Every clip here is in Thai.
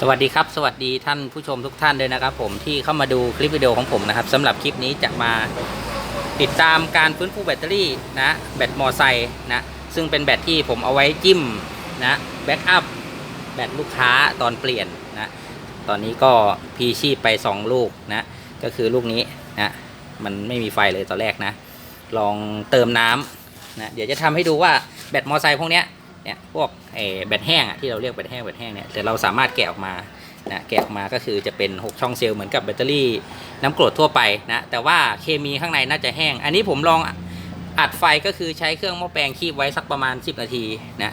สวัสดีครับสวัสดีท่านผู้ชมทุกท่านด้วยนะครับ ผมที่เข้ามาดูคลิปวิดีโอของผมนะครับสำหรับคลิปนี้จะมาติดตามการฟื้นฟูแบตเตอรี่นะแบตมอไซค์นะซึ่งเป็นแบตที่ผมเอาไว้จิ้มนะแบ็กอัพแบตลูกค้าตอนเปลี่ยนนะตอนนี้ก็พีชีพไป 2 ลูกนะก็คือลูกนี้นะมันไม่มีไฟเลยตอนแรกนะ ลองเติมน้ำนะเดี๋ยวจะทำให้ดูว่าแบตมอไซค์พวกเนี้ย เนี่ยพวกแบตแห้งอะที่เราเรียกแบตแห้งแบตแห้งเนี่ยแต่เราสามารถแกะออกมานะแกะออกมาก็คือจะเป็น 6 ช่องเซลล์เหมือนกับแบตเตอรี่น้ำกรดทั่วไปนะแต่ว่าเคมีข้างในน่าจะแห้ง อันนี้ผมลองอัดไฟก็คือใช้เครื่องหม้อแปลงคีบไว้สักประมาณ 10 นาทีนะ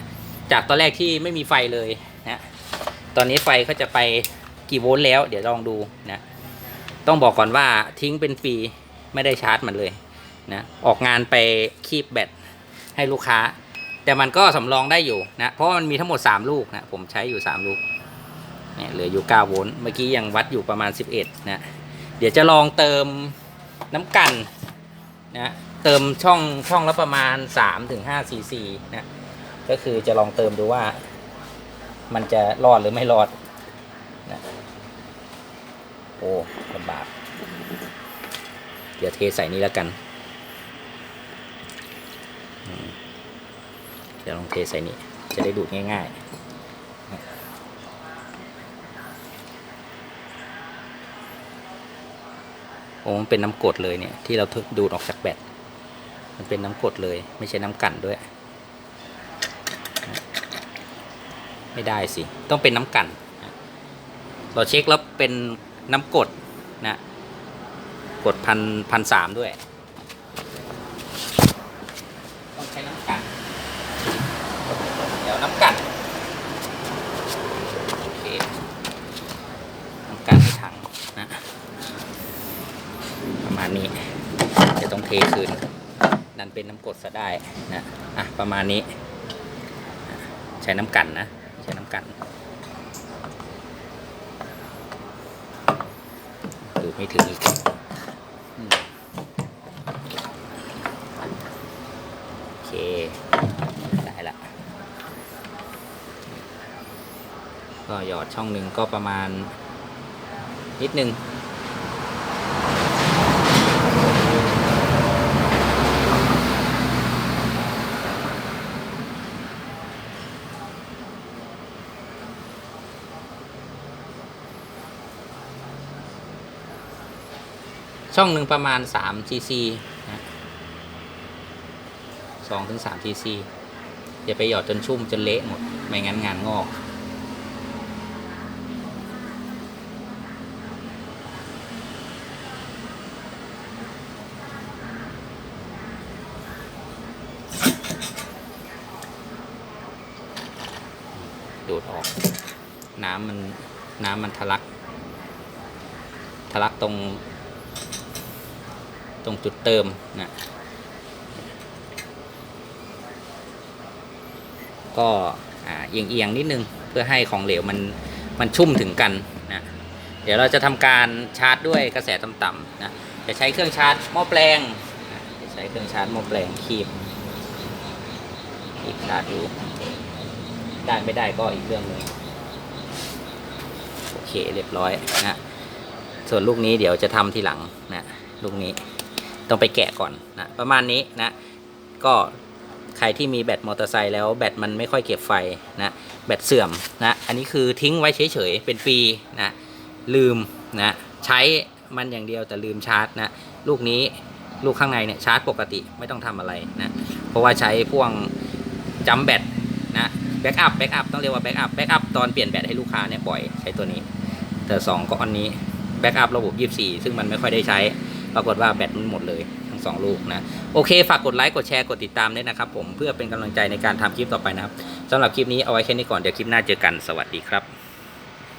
จากตอนแรกที่ไม่มีไฟเลยนะตอนนี้ไฟก็จะไปกี่โวลต์แล้ว เดี๋ยวลองดูนะต้องบอกก่อนว่าทิ้งเป็นปีไม่ได้ชาร์จมันเลยนะออกงานไปคีบแบตให้ลูกค้า แต่มันก็สำรองได้อยู่นะ เพราะมันมีทั้งหมด 3 ลูกนะ ผมใช้อยู่ 3 ลูกเนี่ยเหลืออยู่ 9 โวลต์ เมื่อกี้ยังวัดอยู่ประมาณ 11 นะ เดี๋ยวจะลองเติมน้ำกันนะ เติมช่องช่องละประมาณ 3-5ซีซีนะ ก็คือจะลองเติมดูว่ามันจะรอดหรือไม่รอดนะโอ้ลำบาก เดี๋ยวเทใส่นี้แล้วกัน เดี๋ยวลองเทใส่นี่จะได้ดูดง่ายๆโอ้มันเป็นน้ำกรดเลยเนี่ย ที่เราดูดออกจากแบตมันเป็นน้ำกรดเลย ไม่ใช่น้ำกลั่นด้วย ไม่ได้สิ ต้องเป็นน้ำกลั่นเราเช็คแล้วเป็นน้ำกรดนะกรดพันพันสามด้วย ต้องใช้น้ำกลั่น น้ำกัดโอเคน้ำกัดในถังนะประมาณนี้จะต้องเทคืนดันเป็นน้ำกรดซะได้นะอะประมาณนี้ ใช้น้ำกันนะ ใช้น้ำกันดูไม่ถึงอีกโอเค ได้ละ ก็หยอดช่องหนึ่งก็ประมาณนิดนึงช่องหนึ่งประมาณ3 cc นะสองถึงสาม cc อย่าไปหยอดจนชุ่มจนเละหมด ไม่งั้นงานงอก ออก น้ำมันน้ำมันทะลัก ทะลักตรง ตรงจุดเติมนะก็เอ่าเอียงนิดนึงเพื่อให้ของเหลวมันมันชุ่มถึงกันนะเดี๋ยวเราจะทำการชาร์จด้วยกระแสต่ำๆนะจะใช้เครื่องชาร์จหม้อแปลงจะใช้เครื่องชาร์จหม้อแปลงคีบคีบชาร์จดู ได้ไม่ได้ก็อีกเรื่องหนึ่งโอเคเรียบร้อยนะส่วนลูกนี้เดี๋ยวจะทำทีหลังนะลูกนี้ต้องไปแกะก่อนนะประมาณนี้นะ ก็ใครที่มีแบตมอเตอร์ไซค์แล้วแบตมันไม่ค่อยเก็บไฟนะแบตเสื่อมนะอันนี้คือทิ้งไว้เฉยๆเป็นปีนะลืมนะใช้มันอย่างเดียวแต่ลืมชาร์จนะลูกนี้ลูกข้างในเนี่ยชาร์จปกติไม่ต้องทำอะไรนะเพราะว่าใช้พ่วงจัมแบตนะ แบ็กอัพแบ็กอัพต้องเรียกว่าแบ็กอัพแบ็กอัพตอนเปลี่ยนแบตให้ลูกค้าเนี่ยบ่อยใช้ตัวนี้ แต่สองก้อนนี้แบ็กอัพระบบ 24 ซึ่งมันไม่ค่อยได้ใช้ ปรากฏว่าแบตมันหมดเลยทั้งสองลูกนะ โอเค ฝากกดไลค์ กดแชร์ กดติดตามด้วยนะครับผมเพื่อเป็นกำลังใจในการทำคลิปต่อไปนะครับสำหรับคลิปนี้เอาไว้แค่นี้ก่อน เดี๋ยวคลิปหน้าเจอกัน สวัสดีครับ